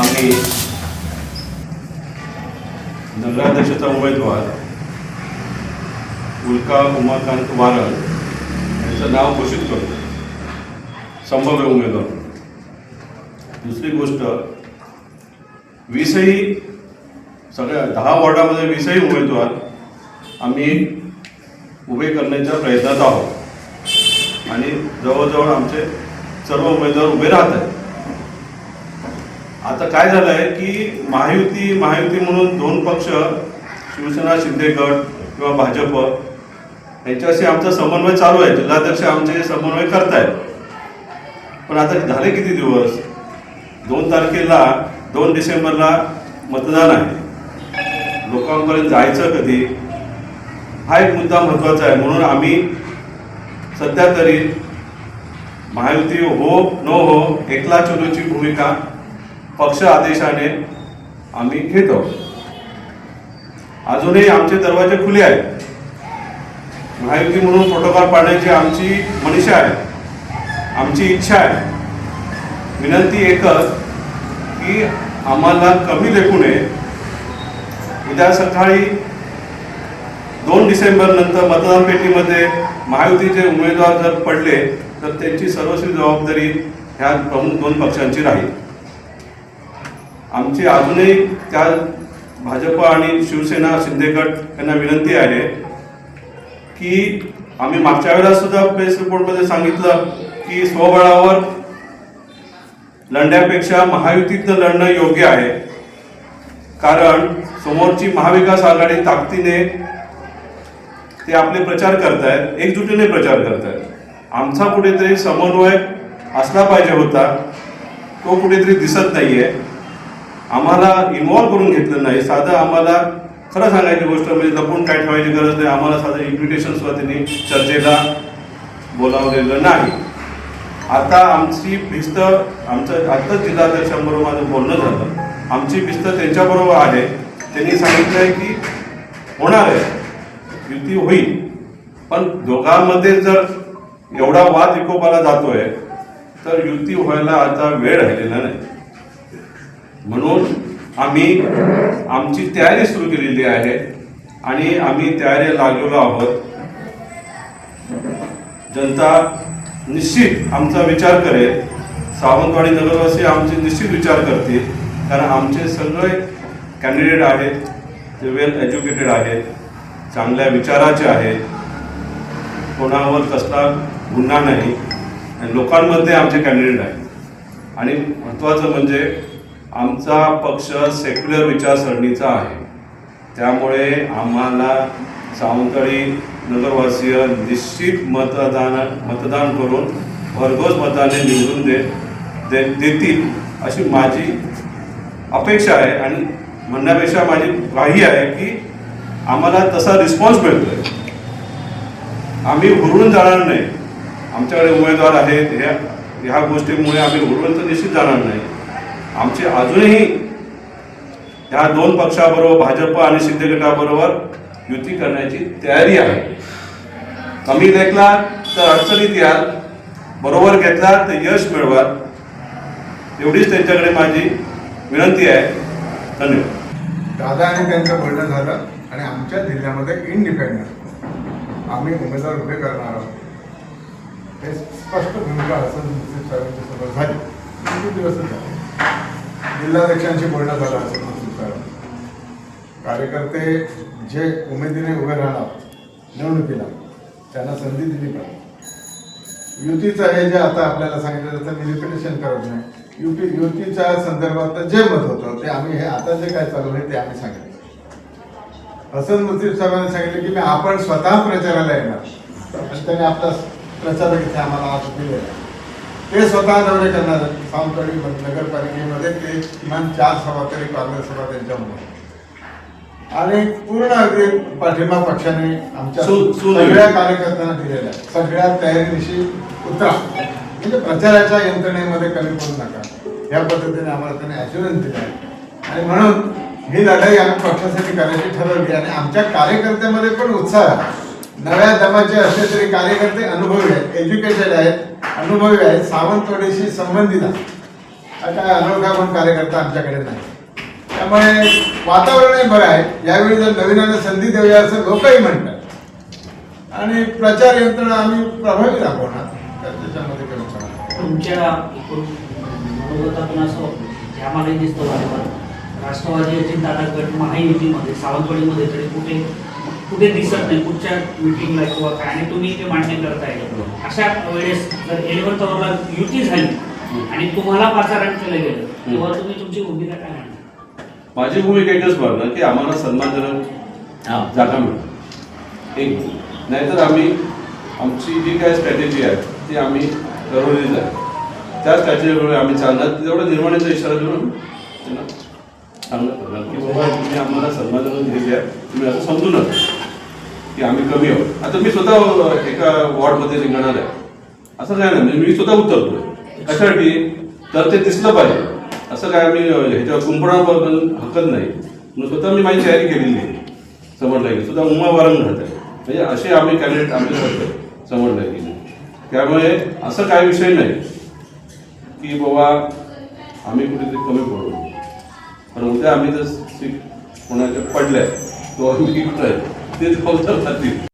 आम्ही नगराध्यक्षाचा उमेदवार उल्का उमाकांत वारळ यांचं नाव घोषित करतो. संभाव्य उमेदवार. दुसरी गोष्ट वीसही सगळ्या दहा वॉर्डामध्ये वीसही उमेदवार आम्ही उभे करण्याच्या प्रयत्नात आहोत. आणि जवळजवळ आमचे सर्व उमेदवार उभे राहत आहेत. आता काय झालं आहे की महायुती महायुती म्हणून दोन पक्ष शिवसेना शिंदे गट किंवा भाजप यांच्याशी आमचा समन्वय चालू आहे. जिल्हाध्यक्ष आमचे समन्वय करतायत. पण आता झाले किती दिवस? दोन तारखेला दोन डिसेंबरला मतदान आहे. लोकांपर्यंत जायचं कधी? हा एक मुद्दा महत्त्वाचा आहे. म्हणून आम्ही सध्या तरी महायुती हो न हो एकला चलोची भूमिका पक्ष आदेशाने आम्ही घेतो. अजूनही आमचे दरवाजे खुले आहेत. महायुती म्हणून प्रोटोकॉल पाळण्याची आमची मनीषा आहे. आमची इच्छा आहे. विनंती एकच की आम्हाला कमी लेखू नये. उद्या सकाळी दोन डिसेंबर नंतर मतदान पेटीमध्ये महायुतीचे उमेदवार जर पडले तर त्यांची सर्वस्वी जबाबदारी ह्या प्रमुख दोन पक्षांची राहील. आमची अजूनही त्या भाजप आणि शिवसेना शिंदे गट यांना विनंती आहे की आम्ही मागच्या वेळेला सुद्धा प्रेस रिपोर्टमध्ये सांगितलं की स्वबळावर लढण्यापेक्षा महायुतीतनं लढणं योग्य आहे. कारण समोरची महाविकास आघाडी ताकदीने ते आपले प्रचार करतायत एकजुटीने प्रचार करतायत. आमचा कुठेतरी समन्वय असला पाहिजे होता तो कुठेतरी दिसत नाहीये. आम्हाला इन्व्हॉल्व करून घेतलं नाही. साधं आम्हाला खरं सांगायची गोष्ट म्हणजे लपून काय ठेवायची गरज नाही. आम्हाला साधं इन्व्हिटेशन सुद्धा त्यांनी चर्चेला बोलावलेलं नाही. आता आमची भिस्त आमचं आत्ताच जिल्हाध्यक्षांबरोबर माझं बोलणं झालं. आमची भिस्त त्यांच्याबरोबर आहे. त्यांनी सांगितलं आहे की होणार आहे. युती होईल. पण दोघांमध्ये जर एवढा वाद विकोपाला जातोय तर युती व्हायला आता वेळ राहिलेला नाही. म्हणून आम्ही आमची तयारी सुरू केलेली आहे आणि आम्ही तयारी लागलेलो आहोत. जनता निश्चित आमचा विचार करेल. सावंतवाडी नगरवासी आमचे निश्चित विचार करतील. कारण आमचे सगळे कॅन्डिडेट आहेत ते वेल एज्युकेटेड आहेत चांगल्या विचाराचे आहेत. कोणावर कसला गुन्हा नाही. आणि लोकांमध्ये आमचे कॅन्डिडेट आहेत. आणि महत्त्वाचं म्हणजे आमचा पक्ष सेक्युलर विचारसरणीचा आहे. त्यामुळे आम्हाला सावंतळी नगरवासीय निश्चित मतदान मतदान करून भरघोस मताने निवडून दे दे देतील अशी माझी अपेक्षा आहे आणि म्हणण्यापेक्षा माझी ग्वाही आहे की आम्हाला तसा रिस्पॉन्स मिळतोय. आम्ही हुरळून जाणार नाही. आमच्याकडे उमेदवार आहेत ह्या ह्या गोष्टीमुळे आम्ही हुरळून तर निश्चित जाणार नाही. आमची अजूनही ह्या दोन पक्षाबरोबर भाजप आणि शिंदे गटाबरोबर युती करण्याची तयारी आहे. कमी देखला तर अडचणीत याल बरोबर घेतला तर यश मिळवा एवढीच त्यांच्याकडे माझी विनंती आहे. धन्यवाद. दादा आणि त्यांचं बोलणं झालं आणि आमच्या जिल्ह्यामध्ये इंडिपेंडंट आम्ही उमेदवार उभे करणार आहोत. हे स्पष्ट भूमिका असं झाली. किती दिवस झाले? जिल्हाध्यक्षांशी बोलणं झालं असं कार्यकर्ते जे उमेदीने उभे राहणार निवडणुकीला त्यांना संधी दिली पाहिजे. युतीचं हे जे आता आपल्याला सांगितलं जातं मी रिपिटेशन करत नाही. युती युतीच्या संदर्भात जे मत होतं ते आम्ही हे आता जे काय चालू आहे ते आम्ही सांगितलं. हसन मुस्लिम साहेबांनी सांगितलं की मी आपण स्वतः प्रचाराला येणार. आणि त्यांनी आपला प्रचारक इथे आम्हाला आज दिलेला आहे. ते स्वतः दौरे करणार. सावंतवाडी नगरपालिकेमध्ये ते किमान चार सभा तरी काँग्रेस सभा त्यांच्यामध्ये आणि पूर्ण अगदी पाठिंबा पक्षाने आमच्या. सगळ्या कार्यकर्त्यांना दिलेला आहे सगळ्या तयारीनिशी उतरा. म्हणजे प्रचाराच्या यंत्रणेमध्ये कमी पडू नका. या पद्धतीने आम्हाला त्यांनी ॲश्युरन्स दिला आहे आणि म्हणून ही लढाई आम्ही पक्षासाठी करायची ठरवली आणि आमच्या कार्यकर्त्यामध्ये पण उत्साह. आहे नव्या दमाचे असले तरी कार्यकर्ते अनुभवी आहेत एज्युकेटेड आहेत. अनुभवी आहेत. सावंतवाडीशी संबंधित आहेत. काय अनोखा पण कार्यकर्ता आमच्याकडे नाही त्यामुळे वातावरणही बरं आहे. यावेळी जर नवीनांना संधी देऊया असं लोकही म्हणतात. आणि प्रचार यंत्रणा आम्ही प्रभावी दाखवणार. त्याच्यामध्ये काही अडचण तुमच्या एकूण मनोगतातून राष्ट्रवादी गट महायुतीमध्ये सावंतवाडीमध्ये तरी कुठे कुठे दिसत नाही कुठच्या मिटिंगला किंवा काय आणि तुम्ही ते मान्य करताय. अशा वेळेस जर एलेव्हन्थ अवरला युती झाली आणि तुम्हाला पाचारण केलं गेलं तेव्हा तुम्ही तुमची भूमिका काय म्हणता माझी भूमिका एकच बघणार की आम्हाला सन्मानजनक जागा मिळेल. एक नाहीतर आम्ही आमची जी काय स्ट्रॅटेजी आहे ती आम्ही ठरवलेलीच आहे त्या स्ट्रॅटेजीमुळे आम्ही चालणार. तेवढं निर्माणाचा इशारा देऊन त्यांना सांगणार करणार की बाबा तुम्ही आम्हाला सन्मानजनक दिलेली आहे. तुम्ही असं समजू नका. की आम्ही कमी आहोत. आता मी स्वतः एका वॉर्डमध्ये रिंगणार आहे. असं काय नाही म्हणजे मी स्वतः उतरतोय. कशासाठी? तर ते दिसलं पाहिजे. असं काय आम्ही ह्याच्यावर कुंपणाबद्दल हकत नाही. म्हणून स्वतः मी माझी तयारी केलेली आहे. समजला की सुद्धा उमा वारंग राहत आहे. म्हणजे असे आम्ही कॅन्डिडेट आम्ही करतो समजलं की त्यामुळे असं काही विषय नाही की बाबा आम्ही कुठेतरी कमी पडू. पण उद्या आम्ही जर कोणाच्या पडल्या तो आम्ही कुठं आहे ते जबाबदार राहतील